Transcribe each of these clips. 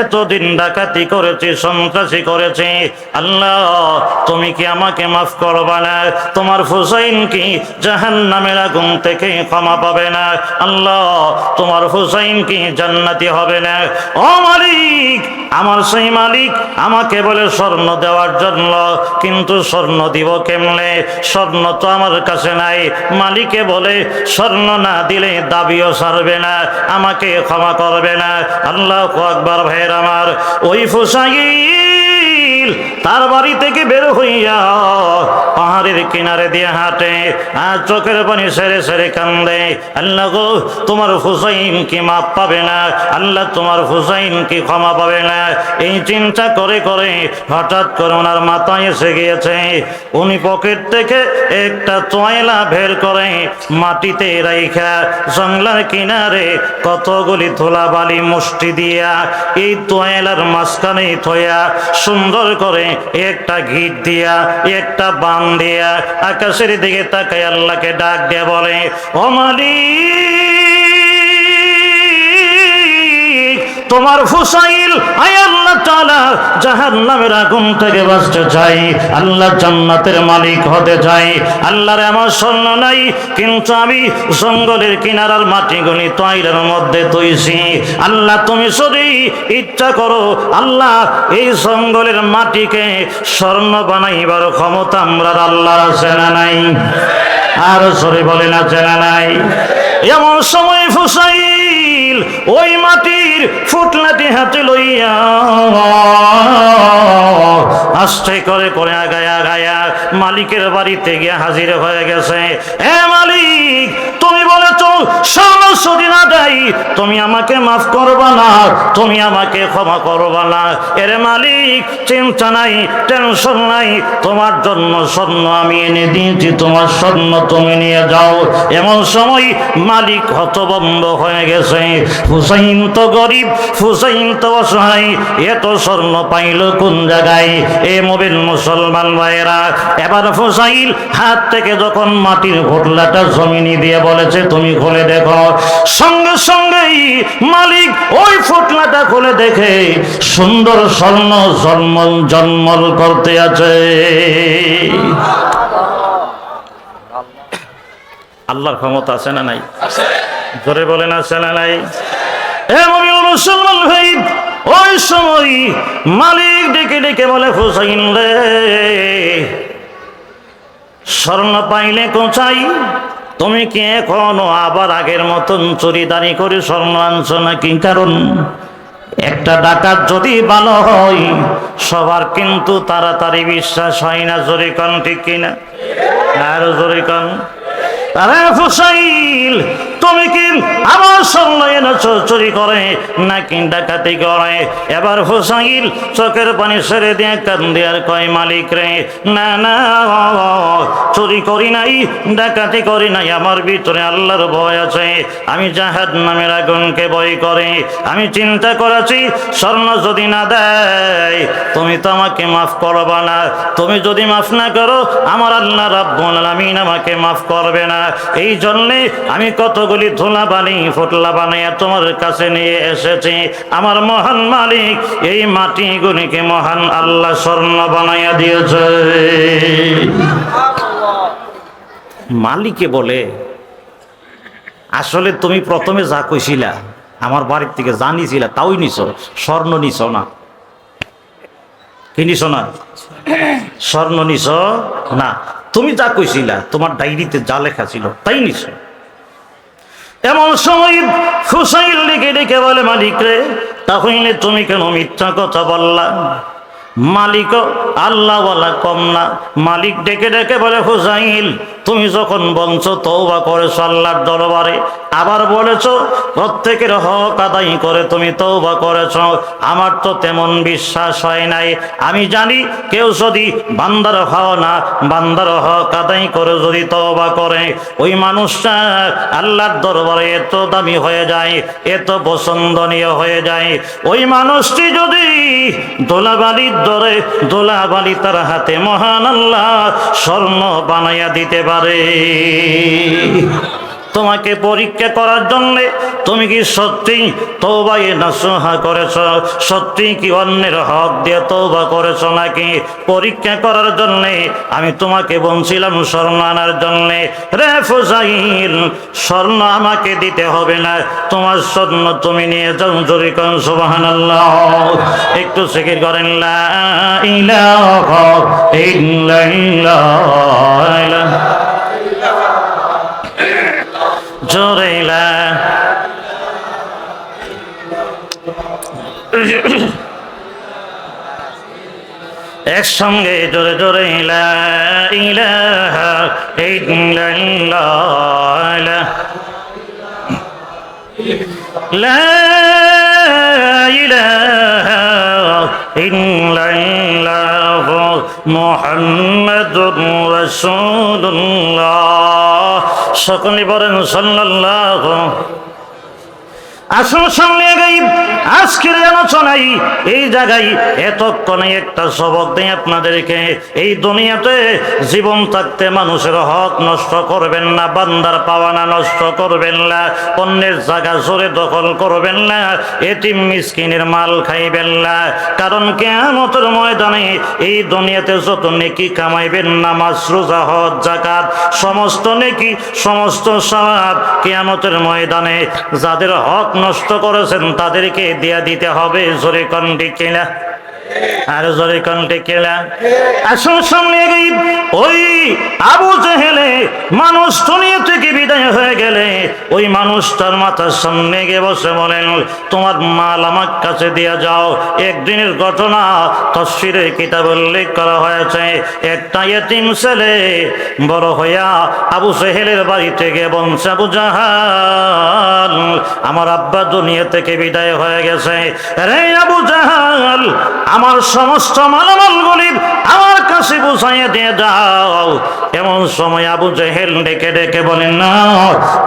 এতদিন ডাকাতি করেছি, সন্ত্রাসী করেছি। আল্লাহ, তুমি কি আমাকে মাফ করবা না? তোমার হুসাইন কি জাহান নামের আগুন থেকে ক্ষমা পাবে না? আল্লাহ, তোমার হুসাইন কি জান্নাতি হবে না? ও মালিক, আমার সেই মালিক আমাকে বলে স্বর্ণ দেওয়ার জন্য, কিন্তু স্বর্ণ দিব কেমনে? স্বর্ণ তো আমার কাছে নাই। মালিকে বলে, স্বর্ণ না দিলে দাবিও সারবে না, আমাকে ক্ষমা করবে না। আল্লাহ আকবার ভাইয়ের আমার ওই ফুসাইল তার বাড়ি থেকে বের হইয়া পাহাড়ের কিনারে দিয়ে হাঁটে, আর চোখের পানি সেরে সেরে কান্দে। আল্লাহ গো তোমার হুসাইন কি মাপ পাবে না? আল্লাহ তোমার হুসাইন কি ক্ষমা পাবে না? এই চিন্তা করে করে হঠাৎ করে ওনার মাথায় এসে গিয়েছে। উনি পকেট থেকে একটা চয়লা বের করে মাটিতে রাইখা জংলার কিনারে কতগুলি ধুলা বালি মুষ্টি দিয়া এই তোয়েলার মাঝখানে থয়া সুন্দর করে একটা ঘিট দিয়া, একটা বান দিয়া আকাশের দিকে তাকায় আল্লাহকে ডাক দিয়ে বলে ও মালিক! তোমার ফুসাইল আল্লাহ তাআলা, জাহান্নামের আগুন থেকে বাঁচতে চাই, আল্লাহ জান্নাতের মালিক হতে চাই। আল্লাহর আমার স্বর্ণ নাই, কিন্তু আমি জঙ্গলের কিনারার মাটি মাটিগুলি তৈলের মধ্যে তৈছি। আল্লাহ, তুমি যদি ইচ্ছা করো, আল্লাহ এই জঙ্গলের মাটিকে স্বর্ণ বানাইবার ক্ষমতা আমরা আল্লাহর আছে না নাই? আর সরে বলে না চেনা নাই? এমন সময় ফুসাইল ওই মাটির আস্তে করে করে আগায় আগায়া মালিকের বাড়িতে গিয়ে হাজির হয়ে গেছে। হে মালিক না দেয়। তুমি আমাকে মাফ করবা না, তুমি আমাকে ক্ষমা করবা না। এর মালিক, চিন্তা নাই, টেনশন নাই, তোমার জন্য স্বর্ণ আমি এনে দিয়েছি, তোমার স্বর্ণ তুমি নিয়ে যাও। এমন সময় মালিক হতবম্ব হয়ে গেছে। হুসাইন তো গরিব, হুসাইন তো অসহায় এত স্বর্ণ পাইল কোন জায়গায়? এ মোবিল মুসলমান ভাইয়েরা, এবার হুসাইল হাত থেকে যখন মাটির ঘটলাটা জমিনি দিয়ে বলেছে, তুমি খুলে দেখো। সঙ্গে সঙ্গেই মালিক ওই ফুটলাটা খুলে দেখে সুন্দর স্বর্ণ জন্মল জন্মল করতে আছে। আল্লাহর ক্ষমতা আছে না নাই? জোরে বলেন আছে না নাই? এ মুসলমান ভাই ওই সময় মালিক ডেকে ডেকে বলে হুসাইন রে স্বর্ণ পাইলে কোচাই তুমি কি এখনও আবার আগের মতন চুরিদারি করে স্বর্ণ আনছো নাকি? কারণ একটা ডাকাত যদি ভালো হয়, সবার কিন্তু তাড়াতাড়ি বিশ্বাস হয় না, জোরে কন ঠিক কিনা? আর জোরে কন? আরে ফুসাইল তুমি কি আমার এনেছো চুরি করে নাকি ডাকাতি করে। এবার ফুসাইল চোখের পানি সেরে দিয়ে কান্দে, আর কয় মালিক রে? না না, চুরি করি নাই, ডাকাতি করি নাই, আমার ভিতরে আল্লাহর ভয় আছে। আমি জাহাদ নামের আগুনকে ভয় করে। আমি চিন্তা করেছি, স্বর্ণ যদি না দেয়, তুমি তো আমাকে মাফ করবা না। তুমি যদি মাফ না করো, আমার আল্লাহ রাব্বুল আলামিন আমাকে মাফ করবে না। এই জন্যে আমি কতগুলি ধুলা বানি ফুটলা বানাইয়া তোমার কাছে নিয়ে এসেছি। আমার মহান মালিক, এই মাটিগুলিকে মহান আল্লাহ স্বর্ণ বানাইয়া দিয়েছে। মালিকে বলে, আসলে তুমি প্রথমে যা কইছিলা, আমার বাড়ির থেকে যা নিছিলা, তাওই নিছ, স্বর্ণ নিছ না। কি নিছ না? স্বর্ণ নিছ না। তুমি যা কইছিলা, তোমার ডায়েরিতে যা লেখা ছিল, তাই নিছ। এমন সময় ফুসাইল ডেকে ডেকে বলে মালিক রে তাহলে তুমি কেন মিথ্যা কথা বললা? মালিক আল্লাহ বলা কম না। মালিক ডেকে ডেকে বলে হুসাইল তুমি যখন বলছো তৌবা করেছ আল্লাহর দরবারে, আবার বলেছ, প্রত্যেকের হক আদায় করে তুমি তৌবা করেছ, আমার তো তেমন বিশ্বাস হয় নাই। আমি জানি কেউ যদি বান্দার হও না, বান্দার হক আদায় করে যদি তৌবা করে, ওই মানুষটা আল্লাহর দরবারে এত দামি হয়ে যায়, এত পছন্দনীয় হয়ে যায়। ওই মানুষটি যদি দোলাবালির দরে দোলাবালি তার হাতে মহান আল্লাহ স্বর্ণ বানাইয়া দিতে পারে। তোমাকে পরীক্ষা করার জন্যে তুমি কি সত্যি তৌবাই নাসুহা করেছ? সত্যি কি অন্যের হক দিয়ে তৌবা করেছ নাকি? পরীক্ষা করার জন্যে আমি তোমাকে বলছিলাম স্বর্ণ আনার জন্যে। রে স্বর্ণ আমাকে দিতে হবে না। তোমার স্বর্ণ তুমি নিয়ে যাও জোরে কন, সুবহানাল্লাহ। একটু সিকির করেন, লা ইলাহা ইল্লাল্লাহ। জোরে একসঙ্গে জোরে জোরে ইলা ইলাহা লা ইল্লাল্লাহ মুহাম্মাদুর রাসূলুল্লাহ। সকলে বলেন সাল্লাল্লাহু আসুন সামনে গাই আজকের আলোচনাই এই জায়গায় এতক্ষণে একটা সবক দেয় আপনাদেরকে। এই দুনিয়াতে জীবন থাকতে মানুষের হক নষ্ট করবেন না, বান্দার পাওয়ানা নষ্ট করবেন না অন্যের জায়গা জোরে দখল করবেন না এটিম মিসকিনের মাল খাইবেন না। কারণ কেয়ামতের ময়দানে এই দুনিয়াতে যত নেকি কামাইবেন, নামাজ, রোজা, হজ জাকাত সমস্ত নেকি, সমস্ত সওয়াব কেয়ামতের ময়দানে যাদের হক নষ্ট করেছেন তাদেরকে দিয়া দিতে হবে জোরে কন্ডি কিনা আর জোরে কন্টে কেলা আসুন সামনে ওই আবু জেহেলে মানুষ দুনিয়া থেকে বিদায় হয়ে গেলে ওই মানুষটার মাথার সামনে গিয়ে বসে বলেন, তোমার মাল আমার কাছে দিয়া যাও। একদিনের ঘটনা তসফিরে কিতাব উল্লেখ করা হয়েছে। একটা এতিম ছেলে বড় হইয়া আবু সেহেলের বাড়ি থেকে বংশ আবু জাহাল, আমার আব্বা দুনিয়া থেকে বিদায় হয়ে গেছে। রে আবু জাহাল আমার সমস্ত মালামালগুলি আমার কাছে বুঝাইয়ে দিয়ে দাও। এমন সময় আবু জেহেল ডেকে ডেকে বলেন, না,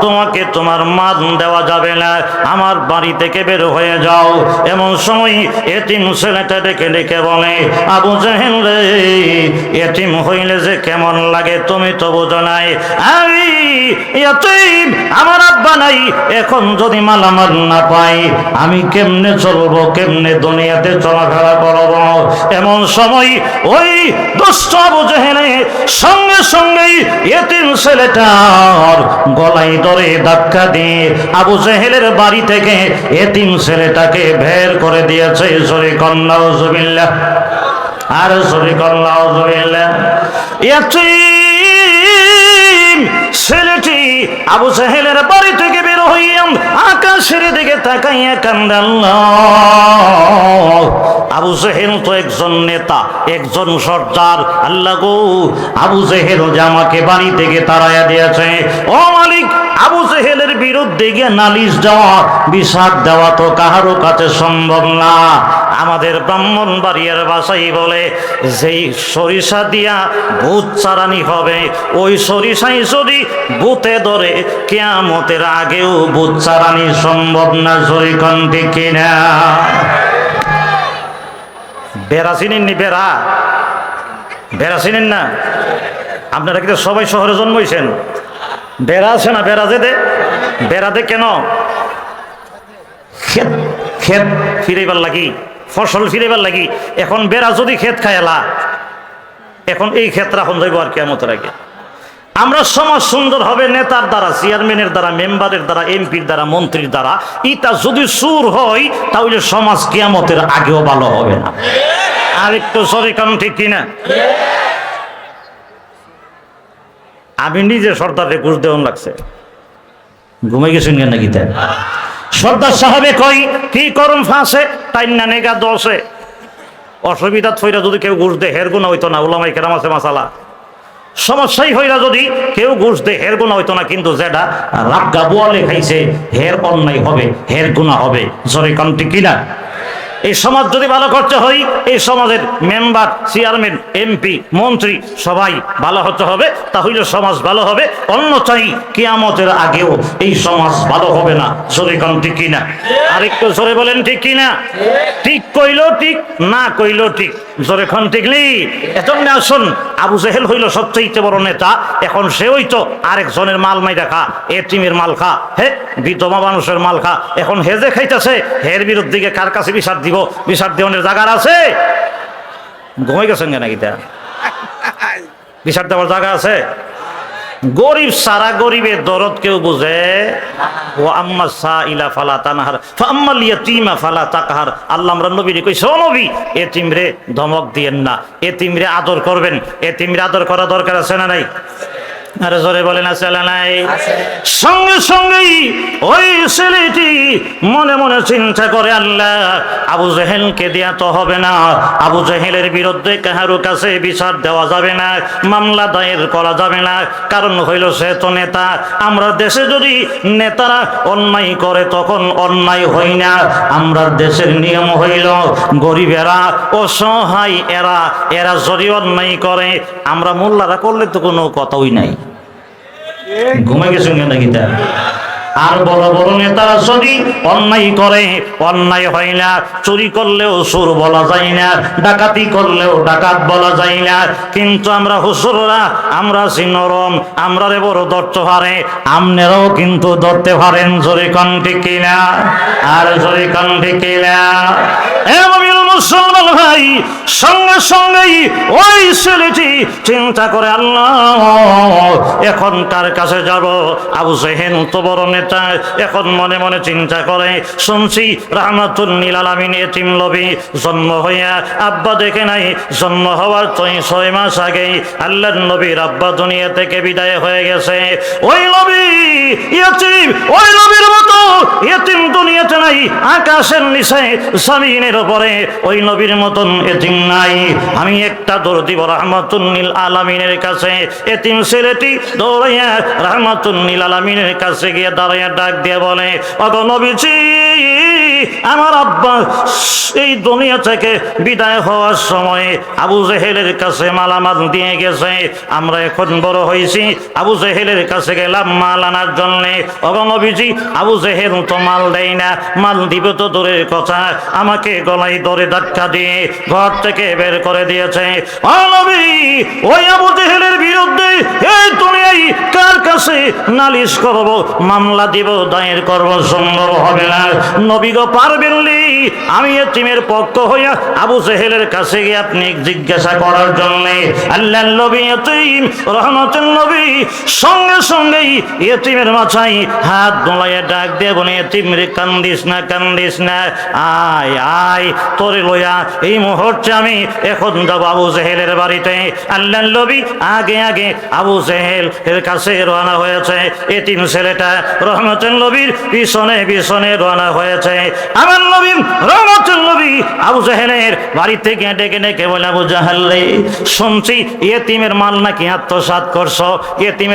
তোমাকে তোমার মান দেওয়া যাবে না। আমার বাড়ি থেকে বের হয়ে যাও। এমন সময় এতিম ছেলেটা ডেকে ডেকে বলে, আবু জেহেল রে, এতিম হইলে যে কেমন লাগে তুমি তো বোঝো নাই। আমি এতিম, আমার আব্বা নাই, এখন যদি মালামাল না পাই, আমি কেমনে চলবো, কেমনে দুনিয়াতে চলাফেরা করব? এমন সময় ওই দুষ্ট আবু জেহেলে সঙ্গে সঙ্গেই এতিম ছেলেটার গলায় ধরে ধাক্কা দিয়ে আবু জেহেলের বাড়ি থেকে এতিম ছেলেটাকে বের করে দিয়েছে। সরি কন্যা জবিল্লা আর সরি কন্যা জবিল্লা এতিম ছেলেটি আবু সাহেলের বাড়ি থেকে বের হইয়াম আকাশের দিকে তাকাইয়া কান্দাল আবু জেহেল তো একজন নেতা, একজন সর্দার। আল্লাহ গো, আবু জেহেল যে আমাকে বাড়ি থেকে তাড়াইয়া দিয়েছে। ও মালিক আবু জেহেলের বিরুদ্ধে গিয়ে নালিশ দেওয়া, বিষাদ দেওয়া তো কাহারও কাছে সম্ভব না। আমাদের ব্রাহ্মণ বাড়িয়ার বাসাই বলে, যেই সরিষা দিয়া ভূত চারানি হবে, ওই সরিষাই যদি ভূতে ধরে, কেয়ামতের আগেও ভূত চারানি সম্ভব না জরিকন্তি কিনা। বেড়া চিনেন নি বেড়া? বেড়া চিনেন না? আপনারা কিন্তু সবাই শহরে জন্মইছেন? বেড়া আছে না বেড়া যে দে? বেড়া দে কেন? ক্ষেত ক্ষেত ফিরেবার লাগি, ফসল ফিরেবার লাগি। এখন বেড়া যদি ক্ষেত খায়লা এখন এই ক্ষেত্রে এখন যাইব আর কেমতের আগে। আমরা সমাজ সুন্দর হবে, নেতার দ্বারা, চেয়ারম্যানের দ্বারা, মেম্বারের দ্বারা, এমপির দ্বারা, মন্ত্রীর দ্বারা। ইটা যদি সুর হয়, তাহলে সমাজ কিয়ামতের আগেও ভালো হবে না। আর একটু সরি কারণ ঠিক কিনা? আমি নিজে সর্দারে ঘুষ দেওয়ান লাগছে। ঘুমে গেছেন কেন নাকি তাই? সর্দার সাহেবে কই কি করম ফাঁসে? টাইনা নেগা দশে অসুবিধা থইরা যদি কেউ ঘুষ দে, হের গুণা হইতো না ওলামাই কেরাম আছে মাসালা। সমস্যাই হইরা যদি কেউ ঘুষ দে, হের গুণা হইতো না, কিন্তু যেটা রাগ বোয়ালে খাইছে, হের অন্যায় হবে, হের গুণা হবে। জরে কান্তি কিনা এই সমাজ যদি ভালো করতে হয়, এই সমাজের মেম্বার, চেয়ারম্যান, এমপি, মন্ত্রী সবাই ভালো হতে হবে, তাহলে সমাজ ভালো হবে। অন্যথায় কিয়ামতের আগেও এই সমাজ ভালো হবে না। জোরে কোন, ঠিক কিনা? আরেকটু জোরে বলেন, ঠিক কিনা? ঠিক কইলো ঠিক, না কইলো ঠিক। জোরে খন ঠিকলি এখন আসুন, আবু জেহেল হইল সবচেয়ে বড় নেতা, এখন সে হইতো আরেকজনের মাল মাই দেখা এ টিমের মাল খা, হে, বিধবা মানুষের মাল খা। এখন হে যে খাইতেছে, হের বিরুদ্ধে কার কাছে বিচার দিব বিচার দেওয়ানের জায়গার আছে? ঘুমাই গেছেন কেন গীতা বিচার দেওয়ার জায়গা আছে? গরিব সারা গরিবের দরদ কেউ বুঝে? ও আম্মা সা ইলা ফালা তানাহার ফালা তাকাহার। আল্লাহ আমরা নবী রে কইছে নবী এতিম রে ধমক দিয়েন না। এতিম রে আদর করবেন। এতিম রে আদর করা দরকার আছে না নাই? আরে জোরে বলেন আছে নাই? সঙ্গে সঙ্গেই ওই ছেলেটি মনে মনে চিন্তা করে আল্লাহ আবু জেহেলকে দেয়া তো হবে না। আবু জেহেলের বিরুদ্ধে কাহারো কাছে বিচার দেওয়া যাবে না মামলা দায়ের করা যাবে না। কারণ হইল সে তো নেতা। আমরা দেশে যদি নেতারা অন্যায় করে তখন অন্যায় হই না। আমরা দেশের নিয়ম হইল গরিবেরা অসহায় এরা এরা যদি অন্যায় করে আমরা মোল্লারা করলে তো কোনো কথাই নাই। ঘুমে গেছেন কেন গীতা? আর বড় বড় নেতারা যদি অন্যায় করে, অন্যায় হয় না, চুরি করলেও সুর বলা যায় না, ডাকাতি করলেও ডাকাত বলা যায় না। কিন্তু আমরা হুসুররা, আমরা আছি নরম, আমরা রে বড় ধরতে পারে, আমনেরাও কিন্তু ধরতে পারেন জোরে কণ্ঠে কিনা, আর জোরে কণ্ঠে কিনা। মুসলমান ভাই, সঙ্গে সঙ্গেই ওই ছেলেটি চিন্তা করে, আল্লাহ, এখন কার কাছে যাব। আবু সেহেন তো বড় নেতা এখন মনে মনে চিন্তা করে, শুনছি রাহমাতুল্লিল আলামিন এতিম লবি জন্ম হইয়া আব্বা দেখে নাই, জন্ম হওয়ার ছয় ছয় মাস আগেই আল্লাহ নবীর আব্বা দুনিয়া থেকে বিদায় হয়ে গেছে। ওই লবি ইয়তিম ওই নবীর মতো ইয়তিম দুনিয়াতে নাই, আকাশের নিচে জমিনের উপরে ওই নবীর মতন এতিম নাই। আমি একটা দৌড় দিব রহমাতুন্নিল আলামিনের কাছে, এতিম ছেলেটি দৌড়াইয়া রহমাতুন্নিল আলামিনের কাছে গিয়ে দাঁড়াইয়া ডাক দিয়ে বলে অগ নবীজি আমার আব্বা এই দুনিয়া থেকে বিদায় হওয়ার সময় আবু জেহেলের কাছে মালামাল দিয়ে গেছে। আমরা এখন বড় হয়েছি। আবু জেহেলের কাছে গেলাম মাল আনার জন্য। অগনবীজি আবু জেহেল তো মাল দেয় না। মাল দিব তো দূরের কথা। আমাকে গলায় ধরে ধাক্কা দিয়ে ঘর থেকে বের করে দিয়েছে। ওই আবু জেহেলের বিরুদ্ধে এই দুনিয়ায় কার কাছে নালিশ করব? মামলা দিব, দায়ের করব সম্ভব হবে না। নবী গো পারবেনলি আমি এতিমের পক্ষ হইয়া আবু জেহেলের কাছে গিয়ে আপনি জিজ্ঞাসা করার জন্য আল্লাহ নবী এতিম রহমতুল নবী, সঙ্গে সঙ্গেই এতিমের মাথায় হাত দোলাইয়া ডাক দিয়ে বলে এতিম রে, কান্দিস না কান্দিস না। আয় আয়, তোরে লইয়া এই মুহূর্তে আমি এখন যাব আবু জেহেলের বাড়িতে। আল্লাহ নবী আগে আগে আবু জেহেল এর কাছে রওনা হয়েছে। এতিম ছেলেটা রহমতুল নবীর পিছনে পিছনে রওনা হয়েছে। আমার নবী রহমতুল নবী আবু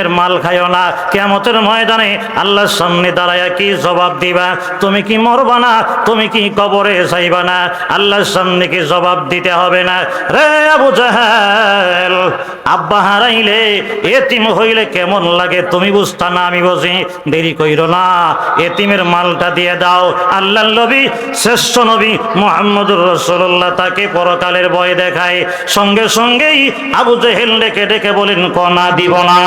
মাল খাইও না কেমতের ময়দানে আল্লাহর সামনে দাঁড়ায় কি জবাব দিবা? তুমি কি মরবা না? তুমি কি কবরে যাইবা না? আল্লাহর সামনে কি জবাব দিতে হবে না? রে আবু জাহাল! আব্বা হারাইলে, এতিম হইলে কেমন লাগে তুমি বুঝতা না, আমি বুঝি দেরি কইরো না, এতিমের মালটা দিয়ে দাও। আল্লাহ নবী, শ্রেষ্ঠ নবী মোহাম্মদুর রসুল্লাহ তাকে পরকালের ভয় দেখায়। সঙ্গে সঙ্গেই আবু জেহেল ডেকে ডেকে বলেন কনা দিব না।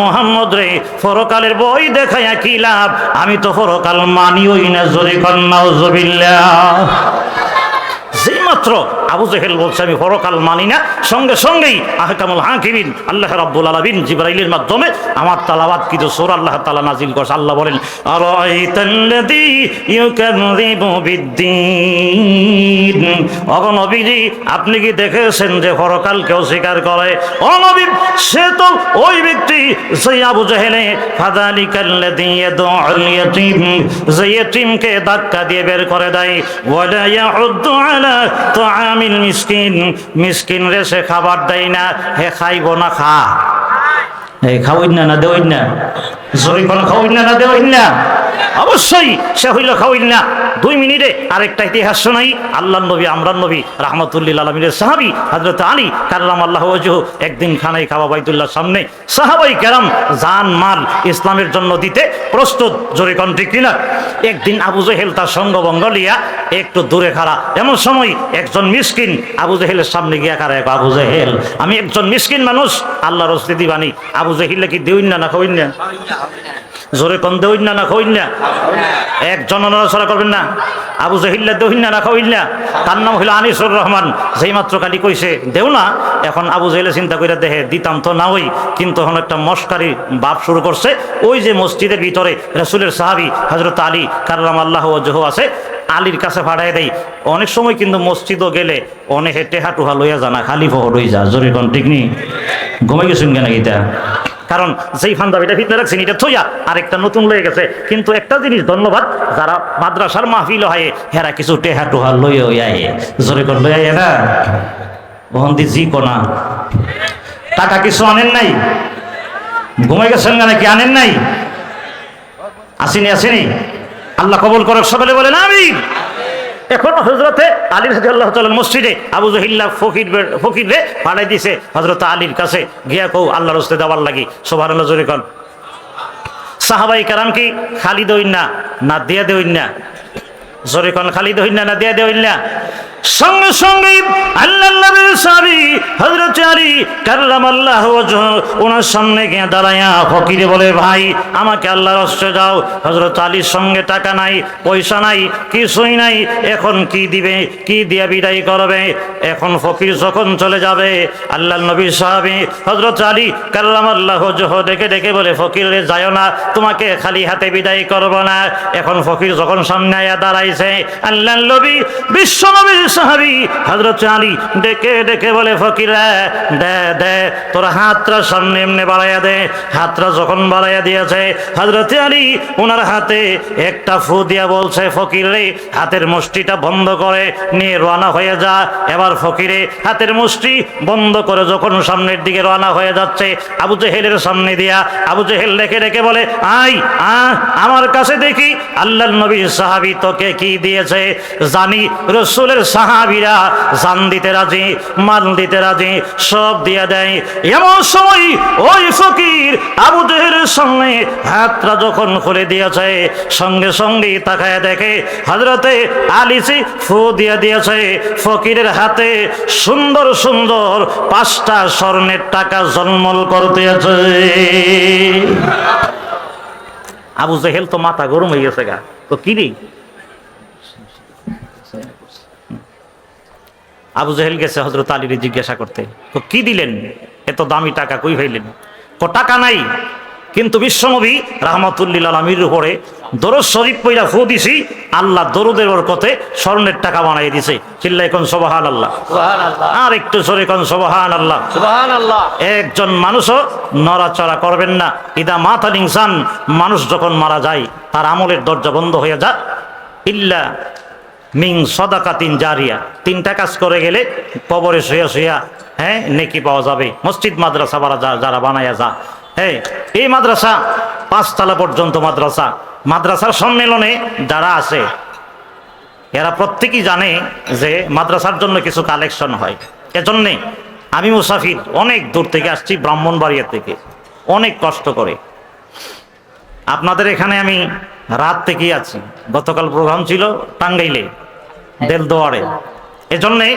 মোহাম্মদ রে, পরকালের বই দেখায় কি লাভ? আমি তো পরকাল মানিওই না জরি কন্যা যেই মাত্র আবু জেহেল বলছে, আমি পরকাল মানি না। সঙ্গে সঙ্গেই আহকামুল হাকিবিন আল্লাহ রাব্বুল আলামিন জিবরাইলের মাধ্যমে আমার তালাবাদ কিন্তু সূরা আল্লাহ তাআলা নাজিল করছে, আল্লাহ বলেন নবীজি, আপনি কি দেখেছেন যে হরকাল কেউ স্বীকার করে? ও সে তো ওই ব্যক্তি, সেই আবু জেহেলে, ফাযালিকাল্লাযী ইয়াদউল ইয়াতীম। যে ইয়াতীমকে ধাক্কা দিয়ে বের করে দেয়। তুআমিল মিসকিন মিসকিন রে সে খাবার দেয় না, হে খাইব না খা। এই খাওয়াই না না না। জরি কোন খাওয়াই না না দেওয়াই না। অবশ্যই সে হইল খাওয়াইল না দুই মিনিটে আরেকটা ইতিহাস শোনাই। আল্লাহ নবী আমরান নবী, রহমতুল্লিল আলমীর সাহাবি হজরত আলী কার্লাম আল্লাহ ওজহ একদিন খানাই খাওয়া বাইতুল্লাহ সামনে। সাহাবাই কেরাম জান, মাল ইসলামের জন্য দিতে প্রস্তুত, জোরে কন ঠিক কিনা? একদিন আবু জহেল তার সঙ্গবঙ্গ লিয়া একটু দূরে খাড়া। এমন সময় একজন মিসকিন আবু জেহেলের সামনে গিয়া খাড়া এক আবু জেহেল, আমি একজন মিসকিন মানুষ, আল্লাহর অস্তিত্ব বাণী আবু জেহিলে কি দেউন না না খাওয়াইন না? জোরে কন দেউন না না খাওয়াইন না? একজন নড়াচড়া করবেন না। আবু জহিল্লা দহিন না রাখা হইল না? তার নাম হইল আনিসুর রহমান। যেই মাত্র কালি কইছে, দেও না। এখন আবু জহেলে চিন্তা করে দেহে দিতাম তো না ওই কিন্তু এখন একটা মস্কারি বাপ শুরু করছে। ওই যে মসজিদের ভিতরে রসুলের সাহাবি হজরত আলী কার্লাম আল্লাহ জহ আছে, আলীর কাছে ভাড়ায় দেয়। অনেক সময় কিন্তু মসজিদও গেলে অনেকে টেহা টুহা লইয়া জানা খালি ফহর হয়ে যা জোরে কোন, ঠিক নেই? ঘুমাই গেছেন কেন গীতা। কারণ যেই ফান্দাবিটা ভিতরে রাখছেন এটা থইয়া আরেকটা নতুন লয়ে গেছে। কিন্তু একটা জিনিস ধন্যবাদ, যারা মাদ্রাসার মাহফিল হয়, হেরা কিছু টেহা টোহা লইয়া আয়ে। জোরে কোন লইয়া আয়ে না? বহন্দি জি কোনা টাকা কিছু আনেন নাই? ঘুমাই গেছেন না কি আনেন নাই? আসেনি আসেনি? আল্লাহ কবল করক, সকলে বলেন আমি এখন হজরতে আলী রাজি আল্লাহ তাল মসজিদে আবু জহিল্লা ফকির ফকির পাঠাই দিছে হজরত আলীর কাছে, গিয়া কৌ আল্লাহ রস্তে দেওয়ার লাগি সোভার আল্লাহ জোরে সাহাবাই কারাম কি খালি দইন না না দিয়া দে না জোরে কন খালি না দিয়া সঙ্গে সঙ্গে আল্লাহ নবীর ওয়াজহ, ওনার সামনে বলে, ভাই, আমাকে রাস্তায় যাও আলীর সঙ্গে টাকা নাই, পয়সা নাই নাই। এখন কি দিবে? কি দিয়া বিদায় করবে? এখন ফকির যখন চলে যাবে আল্লাহ নবী সাহাবী হযরত আলী কাররামাল্লাহ ওয়াজহ ডেকে ডেকে বলে, ফকির যাও না। তোমাকে খালি হাতে বিদায় করব না। এখন ফকির যখন সামনে আয়া দাঁড়াইছে আল্লাহ নবী, বিশ্ব নবী সাহাবি। হজরত আলী ডেকে ডেকে বলে, ফকির, দে দে, তোর হাতটা সামনে এমনি বাড়াইয়া দে। হাতটা যখন বাড়াইয়া দিয়েছে হজরত আলী ওনার হাতে একটা ফু দিয়া বলছে, ফকির রে, হাতের মুষ্টিটা বন্ধ করে, নিয়ে রওনা হয়ে যা। এবার ফকিরে হাতের মুষ্টি বন্ধ করে যখন সামনের দিকে রওনা হয়ে যাচ্ছে, আবু জেহেলের সামনে দিয়া, আবু জেহেল রেখে রেখে বলে আই আ, আমার কাছে দেখি আল্লাহ নবী সাহাবি তোকে কি দিয়েছে? জানি রসুলের সাহাবিরা জান দিতে রাজি, মাল দিতে রাজি, সব দিয়ে দেয়। এমন সময় ওই ফকির আবু জেহেলের সঙ্গে হাতটা যখন খুলে দিয়েছে, সঙ্গে সঙ্গে তাকায় দেখে হজরতে আলিসি ফু দিয়ে দিয়েছে। ফকিরের হাতে সুন্দর সুন্দর পাঁচটা স্বর্ণের টাকা জন্মল করতেছে। আবু জেহেল তো মাথা গরম হয়ে গেছে গা। তো কি আবু জেহেল গেছে হজরত আলীর জিজ্ঞাসা করতে। তো কি দিলেন? এত দামি টাকা কই হইলেন? কো টাকা নাই। কিন্তু বিশ্বনবী রহমতুল্লিল আলমীর উপরে দরজ শরীফ পইরা ফু দিছি আল্লাহ দরুদের ওর কথে স্বর্ণের টাকা বানাই দিছে। চিল্লাই কোন সবাহান আল্লাহ আর একটু সরে কোন সবাহান আল্লাহ একজন মানুষও নড়াচড়া করবেন না। ইদা মাথা ইনসান মানুষ যখন মারা যায় তার আমলের দরজা বন্ধ হয়ে যা ইল্লা মিং সদাকাতিন জারিয়া। তিনটা কাজ করে গেলে কবরে শুয়া শুয়া হ্যাঁ নেকি পাওয়া যাবে। মসজিদ, মাদ্রাসা বারা যারা বানায়া যা। হ্যাঁ এই মাদ্রাসা, পাঁচতলা পর্যন্ত মাদ্রাসা। মাদ্রাসার সম্মেলনে যারা আছে, এরা প্রত্যেকেই জানে যে মাদ্রাসার জন্য কিছু কালেকশন হয়। এজন্যে আমি মুসাফির অনেক দূর থেকে আসছি, ব্রাহ্মণবাড়িয়া থেকে। অনেক কষ্ট করে। আপনাদের এখানে আমি রাত থেকেই আছি। গতকাল প্রোগ্রাম ছিল টাঙ্গাইলে দেলদোয়ারে। এজন্যে